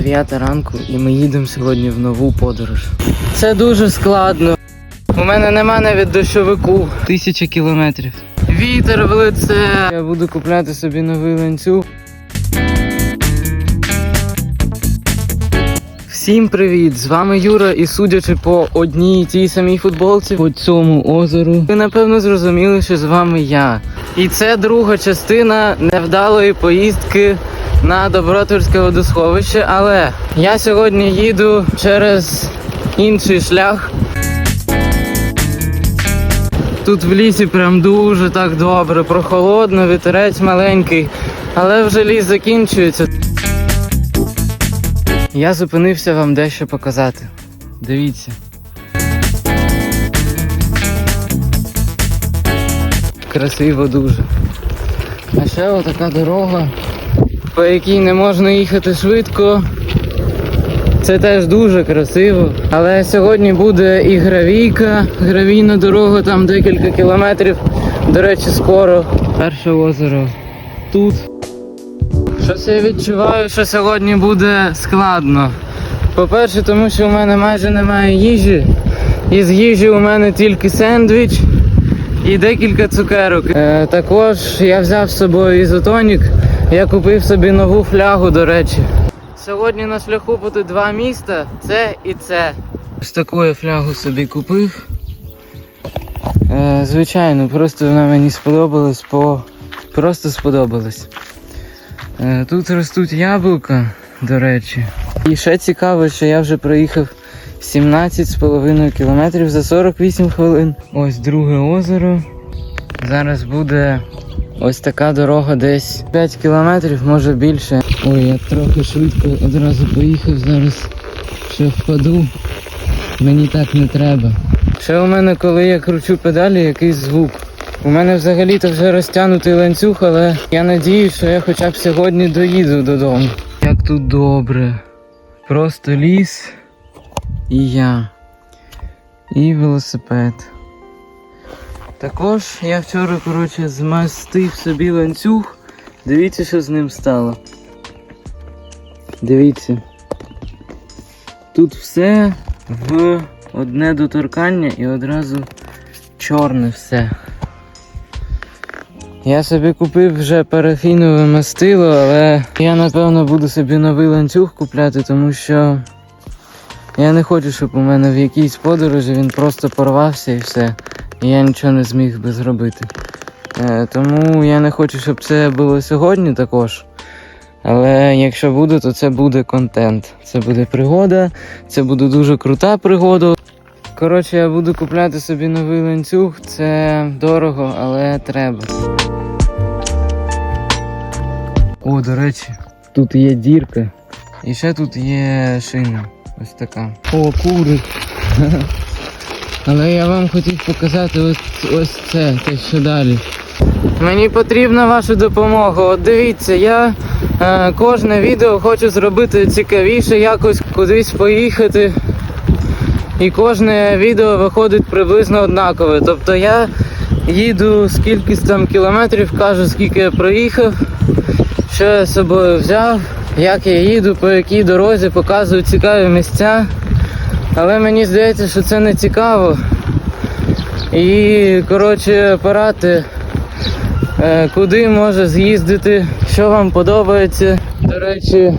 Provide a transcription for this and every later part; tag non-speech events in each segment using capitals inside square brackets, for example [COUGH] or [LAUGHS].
9 ранку і ми їдемо сьогодні в нову подорож. Це дуже складно. У мене нема навіть дощовику. Тисяча кілометрів. Вітер в лице. Я буду купляти собі новий ланцюг. Всім привіт! З вами Юра, і судячи по одній і тій самій футболці, по цьому озеру, ви напевно зрозуміли, що з вами я. І це друга частина невдалої поїздки на Добротворське водосховище. Але я сьогодні їду через інший шлях. Тут в лісі прям дуже так добре, прохолодно, вітерець маленький, але вже ліс закінчується. Я зупинився вам дещо показати. Дивіться. Красиво дуже. А ще отака дорога, по якій не можна їхати швидко. Це теж дуже красиво. Але сьогодні буде і гравійка, гравійна дорога, там декілька кілометрів. До речі, скоро. Перше озеро тут. Щось я відчуваю, що сьогодні буде складно. По-перше, тому що у мене майже немає їжі. Із їжі у мене тільки сендвіч і декілька цукерок. Е, також я взяв з собою ізотонік. Я купив собі нову флягу, до речі. Сьогодні на шляху буде два міста, це і це. Ось таку я флягу собі купив. Е, звичайно, просто вона мені сподобалась, по... просто сподобалась. Е, Тут ростуть яблука, до речі. І ще цікаво, що я вже проїхав 17,5 кілометрів за 48 хвилин. Ось друге озеро. Зараз буде ось така дорога десь 5 кілометрів, може більше. Ой, я трохи швидко одразу поїхав, зараз ще впаду. Мені так не треба. Ще у мене, коли я кручу педалі, якийсь звук. У мене взагалі-то вже розтягнутий ланцюг, але я надію, що я хоча б сьогодні доїду додому. Як тут добре. Просто ліс і я. І велосипед. Також я вчора, коротше, змастив собі ланцюг. Дивіться, що з ним стало. Дивіться. Тут все в одне доторкання і одразу чорне все. Я собі купив вже парафінове мастило, але я напевно буду собі новий ланцюг купляти, тому що я не хочу, щоб у мене в якійсь подорожі він просто порвався і все. Я нічого не зміг би зробити. Е, тому я не хочу, щоб це було сьогодні також. Але якщо буде, то це буде контент. Це буде пригода, це буде дуже крута пригода. Коротше, я буду купляти собі новий ланцюг. Це дорого, але треба. О, до речі, тут є дірка. І ще тут є шина. Ось така. О, курик. [LAUGHS] Але я вам хотів показати ось, ось це, те, що далі. Мені потрібна ваша допомога. От дивіться, я е, кожне відео хочу зробити цікавіше, якось кудись поїхати. І кожне відео виходить приблизно однакове. Тобто я їду скільки там кілометрів, кажу, скільки я проїхав, що я з собою взяв, як я їду, по якій дорозі, показую цікаві місця. Але мені здається, що це не цікаво. І, коротше, поради, е, куди може з'їздити, що вам подобається. До речі,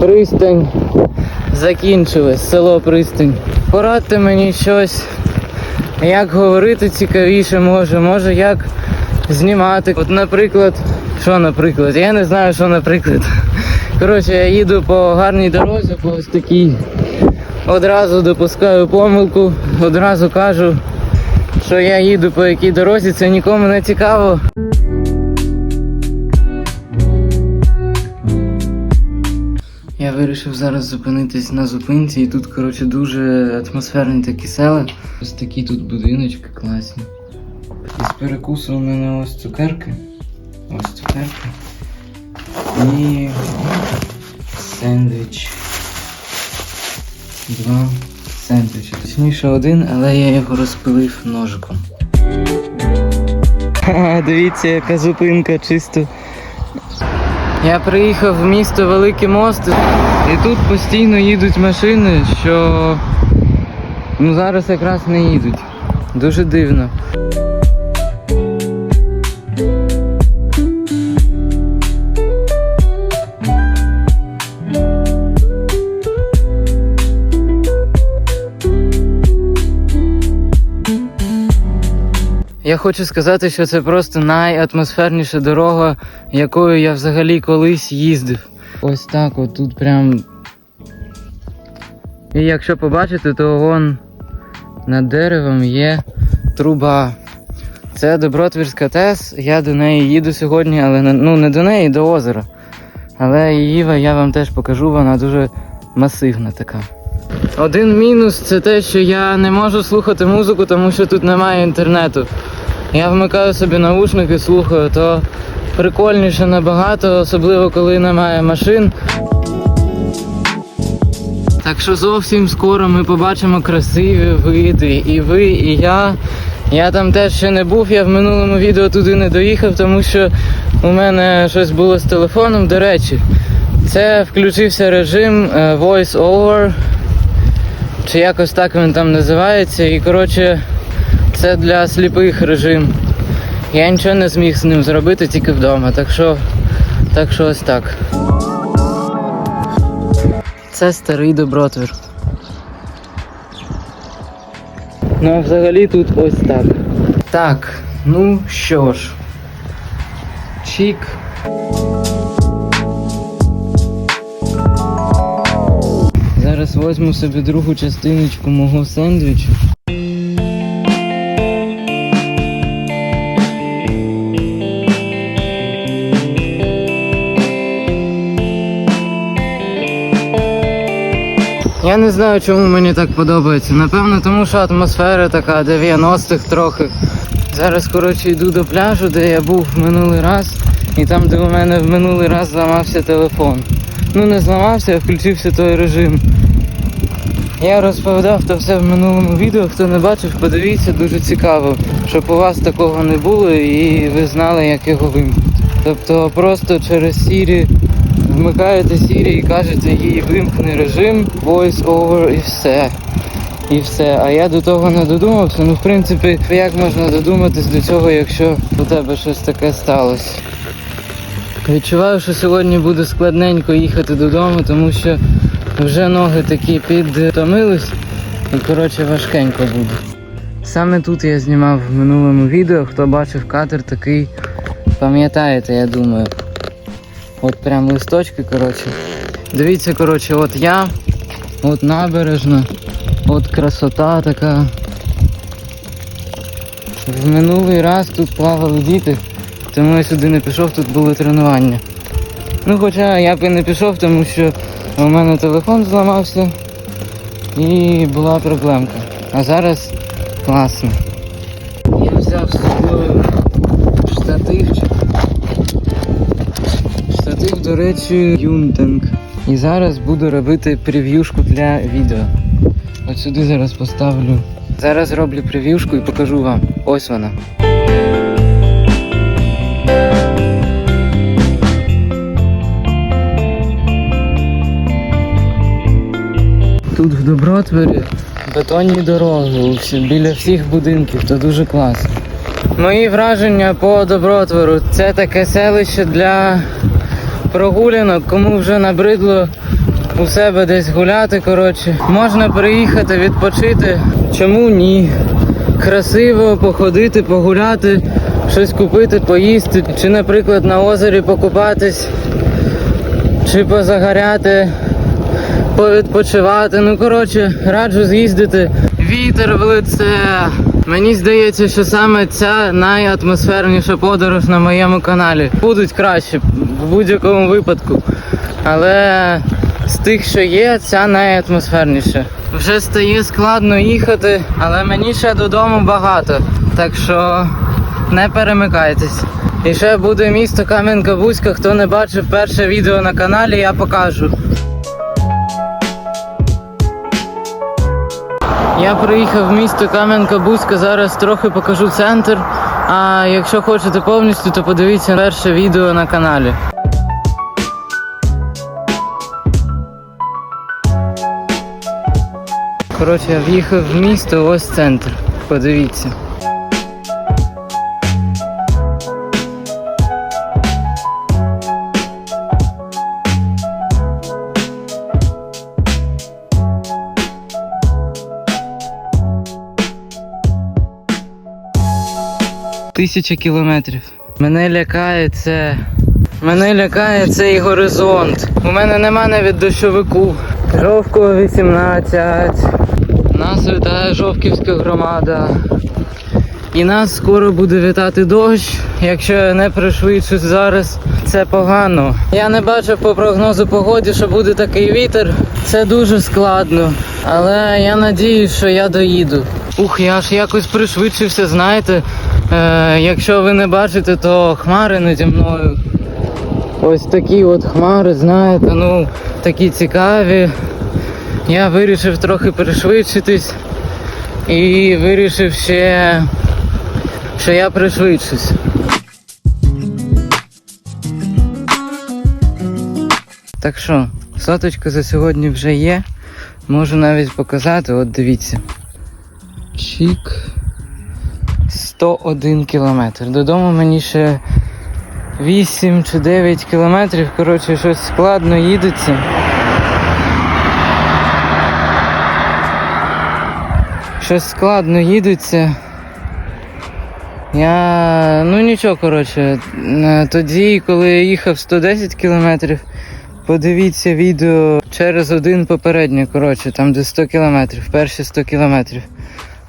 пристань закінчилась, село Пристань. Порадьте мені щось, як говорити цікавіше може, може як знімати. От, наприклад, що наприклад? Я не знаю, що наприклад. Коротше, я їду по гарній дорозі, по ось такій. Одразу допускаю помилку, одразу кажу, що я їду по якій дорозі, це нікому не цікаво. Я вирішив зараз зупинитись на зупинці, і тут, коротше, дуже атмосферні такі села. Ось такі тут будиночки класні. І з перекусу у мене ось цукерки. Ось цукерки. І сендвіч. Два сендвічі. Точніше один, але я його розпилив ножиком. Ха, дивіться, яка зупинка чисто. Я приїхав в місто Великий Мост. І тут постійно їдуть машини, що ну, зараз якраз не їдуть. Дуже дивно. Я хочу сказати, що це просто найатмосферніша дорога, якою я взагалі колись їздив. Ось так, от тут прям. І якщо побачите, то вон над деревом є труба. Це Добротвірська ТЕС. Я до неї їду сьогодні, але ну не до неї, до озера. Але її я вам теж покажу, вона дуже масивна така. Один мінус це те, що я не можу слухати музику, тому що тут немає інтернету. Я вмикаю собі наушники, слухаю, то прикольніше набагато, особливо коли немає машин. Так що зовсім скоро ми побачимо красиві види. І ви, і я. Я там теж ще не був, я в минулому відео туди не доїхав, тому що у мене щось було з телефоном. До речі, це включився режим е, Voice Over, чи якось так він там називається. І коротше, це для сліпих режим. Я нічого не зміг з ним зробити тільки вдома. Так що, так що ось так. Це старий добротвір. Ну а взагалі тут ось так. Так, ну що ж. Чік. Зараз возьму собі другу частиночку мого сендвічу. Я не знаю, чому мені так подобається. Напевно, тому що атмосфера така 90-х трохи. Зараз, коротше, йду до пляжу, де я був минулий раз, і там, де у мене в минулий раз зламався телефон. Ну не зламався, а включився той режим. Я розповідав то все в минулому відео. Хто не бачив, подивіться, дуже цікаво, щоб у вас такого не було і ви знали, як його вимкнути. Тобто просто через Siri вмикаєте Siri і кажете їй вимкни режим, voice over і все. І все. А я до того не додумався. Ну, в принципі, як можна додуматись до цього, якщо у тебе щось таке сталося? Відчуваю, що сьогодні буде складненько їхати додому, тому що вже ноги такі підтомились і коротше важкенько буде. Саме тут я знімав в минулому відео, хто бачив катер такий, пам'ятаєте, я думаю. От прям листочки, коротше. Дивіться, коротше, от я, от набережна, от красота така. В минулий раз тут плавали діти, тому я сюди не пішов, тут були тренування. Ну хоча я б і не пішов, тому що у мене телефон зламався і була проблемка. А зараз класно. Я взяв до речі, Юнтенг. І зараз буду робити прев'юшку для відео. От сюди зараз поставлю. Зараз роблю прев'юшку і покажу вам. Ось вона. Тут в Добротвері бетонні дороги біля всіх будинків, то дуже класно. Мої враження по Добротвору це таке селище для прогулянок, кому вже набридло у себе десь гуляти. Коротше, можна приїхати відпочити. Чому ні? Красиво походити, погуляти, щось купити, поїсти, чи, наприклад, на озері покупатись, чи позагоряти, повідпочивати. Ну, коротше, раджу з'їздити. Вітер в лице. Мені здається, що саме ця найатмосферніша подорож на моєму каналі. Будуть краще в будь-якому випадку. Але з тих, що є, ця найатмосферніша. Вже стає складно їхати, але мені ще додому багато. Так що не перемикайтесь. І ще буде місто Кам'янка-Бузька. Хто не бачив перше відео на каналі, я покажу. Я приїхав в місто Кам'янка-Бузька, зараз трохи покажу центр. А якщо хочете повністю, то подивіться перше відео на каналі. Коротше, я в'їхав в місто, ось центр. Подивіться. Тисяча кілометрів. Мене лякає це. Мене лякає цей горизонт. У мене нема навіть дощовику. Жовкова 18. Нас вітає Жовківська громада. І нас скоро буде вітати дощ. Якщо я не пришвидшусь зараз, це погано. Я не бачив по прогнозу погоди, що буде такий вітер. Це дуже складно. Але я надіюсь, що я доїду. Ух, я ж якось пришвидшився, знаєте. Е, якщо ви не бачите, то хмари наді мною. Ось такі от хмари, знаєте, ну такі цікаві. Я вирішив трохи пришвидшитись і вирішив ще, що я пришвидшусь. Так що, соточка за сьогодні вже є. Можу навіть показати, от дивіться. Чік. 101 кілометр. Додому мені ще 8 чи 9 кілометрів. Коротше, щось складно їдеться. Щось складно їдеться. Я. Ну нічого, коротше. е, Тоді, коли я їхав 110 кілометрів, подивіться відео через один попередній, коротше, там де 100 кілометрів, перші 100 кілометрів.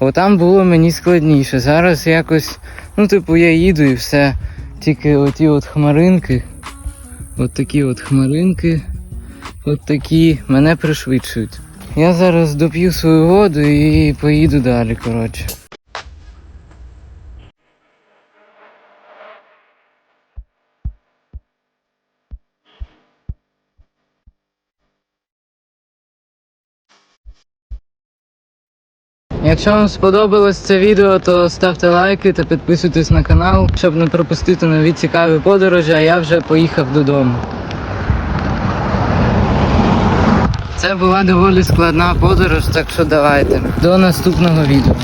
О, там було мені складніше. Зараз якось, ну, типу, я їду і все. Тільки оті от хмаринки. От такі от хмаринки. От такі мене пришвидшують. Я зараз доп'ю свою воду і поїду далі, коротше. Якщо вам сподобалось це відео, то ставте лайки та підписуйтесь на канал, щоб не пропустити нові цікаві подорожі, а я вже поїхав додому. Це була доволі складна подорож, так що давайте. До наступного відео.